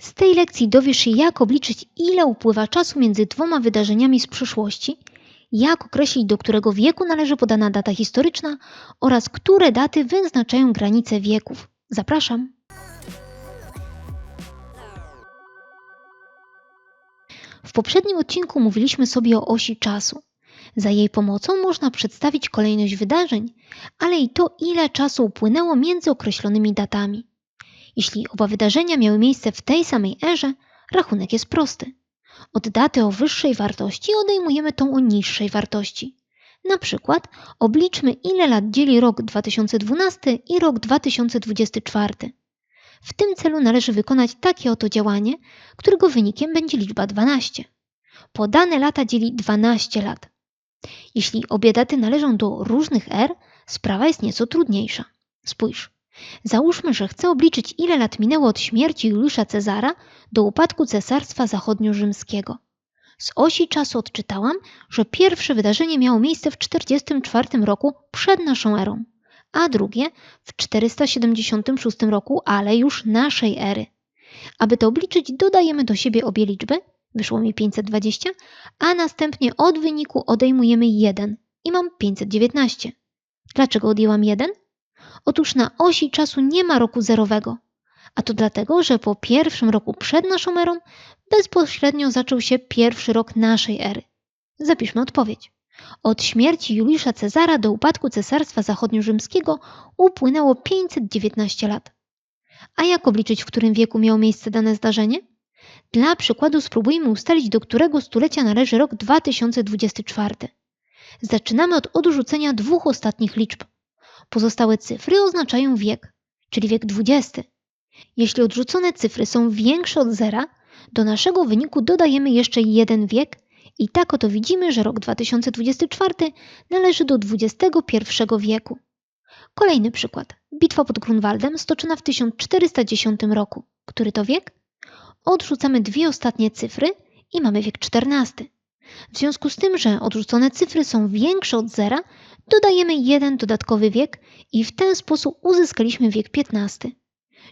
Z tej lekcji dowiesz się, jak obliczyć, ile upływa czasu między dwoma wydarzeniami z przyszłości, jak określić, do którego wieku należy podana data historyczna oraz które daty wyznaczają granice wieków. Zapraszam. W poprzednim odcinku mówiliśmy sobie o osi czasu. Za jej pomocą można przedstawić kolejność wydarzeń, ale i to, ile czasu upłynęło między określonymi datami. Jeśli oba wydarzenia miały miejsce w tej samej erze, rachunek jest prosty. Od daty o wyższej wartości odejmujemy tą o niższej wartości. Na przykład obliczmy, ile lat dzieli rok 2012 i rok 2024. W tym celu należy wykonać takie oto działanie, którego wynikiem będzie liczba 12. Podane lata dzieli 12 lat. Jeśli obie daty należą do różnych er, sprawa jest nieco trudniejsza. Spójrz. Załóżmy, że chcę obliczyć, ile lat minęło od śmierci Juliusza Cezara do upadku Cesarstwa Zachodnio-Rzymskiego. Z osi czasu odczytałam, że pierwsze wydarzenie miało miejsce w 44 roku przed naszą erą, a drugie w 476 roku, ale już naszej ery. Aby to obliczyć, dodajemy do siebie obie liczby, wyszło mi 520, a następnie od wyniku odejmujemy 1 i mam 519. Dlaczego odjęłam 1? Otóż na osi czasu nie ma roku zerowego, a to dlatego, że po pierwszym roku przed naszą erą bezpośrednio zaczął się pierwszy rok naszej ery. Zapiszmy odpowiedź. Od śmierci Juliusza Cezara do upadku Cesarstwa Zachodnio-Rzymskiego upłynęło 519 lat. A jak obliczyć, w którym wieku miało miejsce dane zdarzenie? Dla przykładu spróbujmy ustalić, do którego stulecia należy rok 2024. Zaczynamy od odrzucenia dwóch ostatnich liczb. Pozostałe cyfry oznaczają wiek, czyli wiek XX. Jeśli odrzucone cyfry są większe od zera, do naszego wyniku dodajemy jeszcze jeden wiek i tak oto widzimy, że rok 2024 należy do XXI wieku. Kolejny przykład. Bitwa pod Grunwaldem stoczona w 1410 roku. Który to wiek? Odrzucamy dwie ostatnie cyfry i mamy wiek XIV. W związku z tym, że odrzucone cyfry są większe od zera, dodajemy jeden dodatkowy wiek i w ten sposób uzyskaliśmy wiek XV.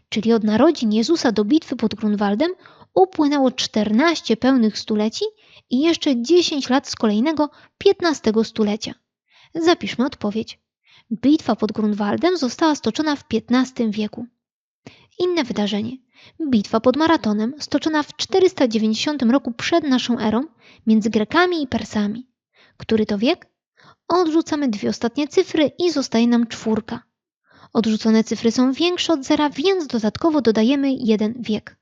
Czyli od narodzin Jezusa do bitwy pod Grunwaldem upłynęło 14 pełnych stuleci i jeszcze 10 lat z kolejnego 15 stulecia. Zapiszmy odpowiedź. Bitwa pod Grunwaldem została stoczona w XV wieku. Inne wydarzenie. Bitwa pod Maratonem, stoczona w 490 roku przed naszą erą między Grekami i Persami. Który to wiek? Odrzucamy dwie ostatnie cyfry i zostaje nam czwórka. Odrzucone cyfry są większe od zera, więc dodatkowo dodajemy jeden wiek.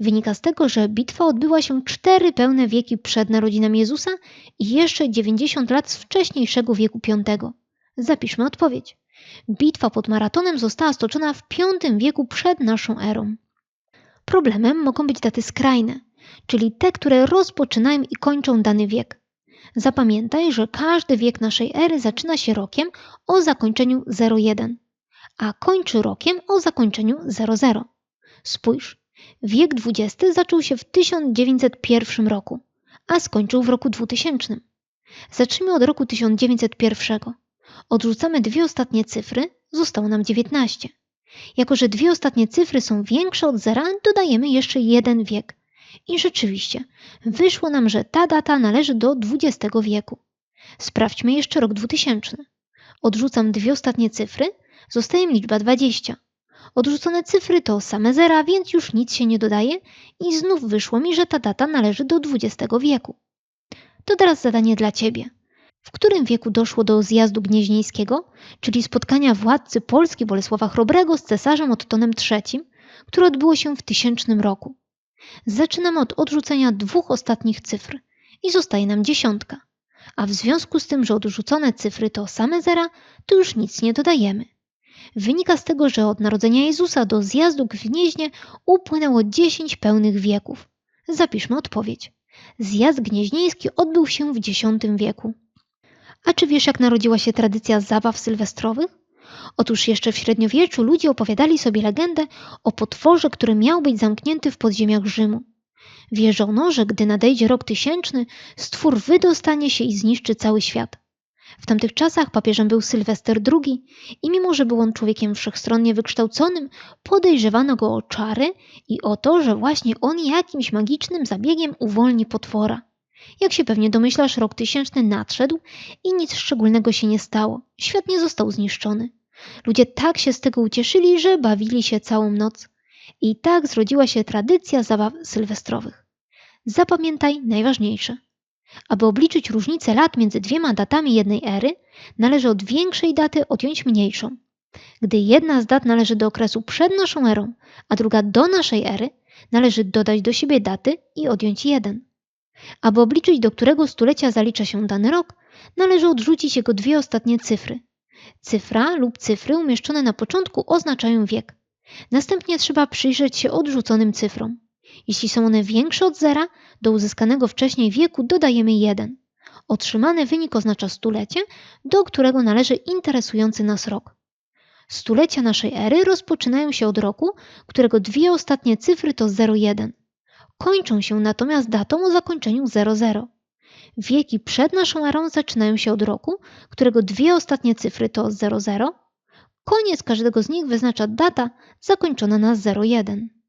Wynika z tego, że bitwa odbyła się cztery pełne wieki przed narodzinami Jezusa i jeszcze 90 lat z wcześniejszego wieku V. Zapiszmy odpowiedź. Bitwa pod Maratonem została stoczona w V wieku przed naszą erą. Problemem mogą być daty skrajne, czyli te, które rozpoczynają i kończą dany wiek. Zapamiętaj, że każdy wiek naszej ery zaczyna się rokiem o zakończeniu 01, a kończy rokiem o zakończeniu 00. Spójrz, wiek XX zaczął się w 1901 roku, a skończył w roku 2000. Zacznijmy od roku 1901. Odrzucamy dwie ostatnie cyfry, zostało nam 19. Jako, że dwie ostatnie cyfry są większe od zera, dodajemy jeszcze jeden wiek. I rzeczywiście, wyszło nam, że ta data należy do XX wieku. Sprawdźmy jeszcze rok 2000. Odrzucam dwie ostatnie cyfry, zostaje mi liczba 20. Odrzucone cyfry to same zera, więc już nic się nie dodaje i znów wyszło mi, że ta data należy do XX wieku. To teraz zadanie dla Ciebie. W którym wieku doszło do zjazdu gnieźnieńskiego, czyli spotkania władcy Polski Bolesława Chrobrego z cesarzem Ottonem III, które odbyło się w tysięcznym roku? Zaczynamy od odrzucenia dwóch ostatnich cyfr i zostaje nam dziesiątka. A w związku z tym, że odrzucone cyfry to same zera, to już nic nie dodajemy. Wynika z tego, że od narodzenia Jezusa do zjazdu Gnieźnie upłynęło 10 pełnych wieków. Zapiszmy odpowiedź. Zjazd gnieźnieński odbył się w X wieku. A czy wiesz, jak narodziła się tradycja zabaw sylwestrowych? Otóż jeszcze w średniowieczu ludzie opowiadali sobie legendę o potworze, który miał być zamknięty w podziemiach Rzymu. Wierzono, że gdy nadejdzie rok tysięczny, stwór wydostanie się i zniszczy cały świat. W tamtych czasach papieżem był Sylwester II i mimo, że był on człowiekiem wszechstronnie wykształconym, podejrzewano go o czary i o to, że właśnie on jakimś magicznym zabiegiem uwolni potwora. Jak się pewnie domyślasz, rok tysięczny nadszedł i nic szczególnego się nie stało. Świat nie został zniszczony. Ludzie tak się z tego ucieszyli, że bawili się całą noc. I tak zrodziła się tradycja zabaw sylwestrowych. Zapamiętaj najważniejsze. Aby obliczyć różnicę lat między dwiema datami jednej ery, należy od większej daty odjąć mniejszą. Gdy jedna z dat należy do okresu przed naszą erą, a druga do naszej ery, należy dodać do siebie daty i odjąć jeden. Aby obliczyć, do którego stulecia zalicza się dany rok, należy odrzucić jego dwie ostatnie cyfry. Cyfra lub cyfry umieszczone na początku oznaczają wiek. Następnie trzeba przyjrzeć się odrzuconym cyfrom. Jeśli są one większe od zera, do uzyskanego wcześniej wieku dodajemy 1. Otrzymany wynik oznacza stulecie, do którego należy interesujący nas rok. Stulecia naszej ery rozpoczynają się od roku, którego dwie ostatnie cyfry to 01. Kończą się natomiast datą o zakończeniu 00. Wieki przed naszą erą zaczynają się od roku, którego dwie ostatnie cyfry to 00. Koniec każdego z nich wyznacza data zakończona na 01.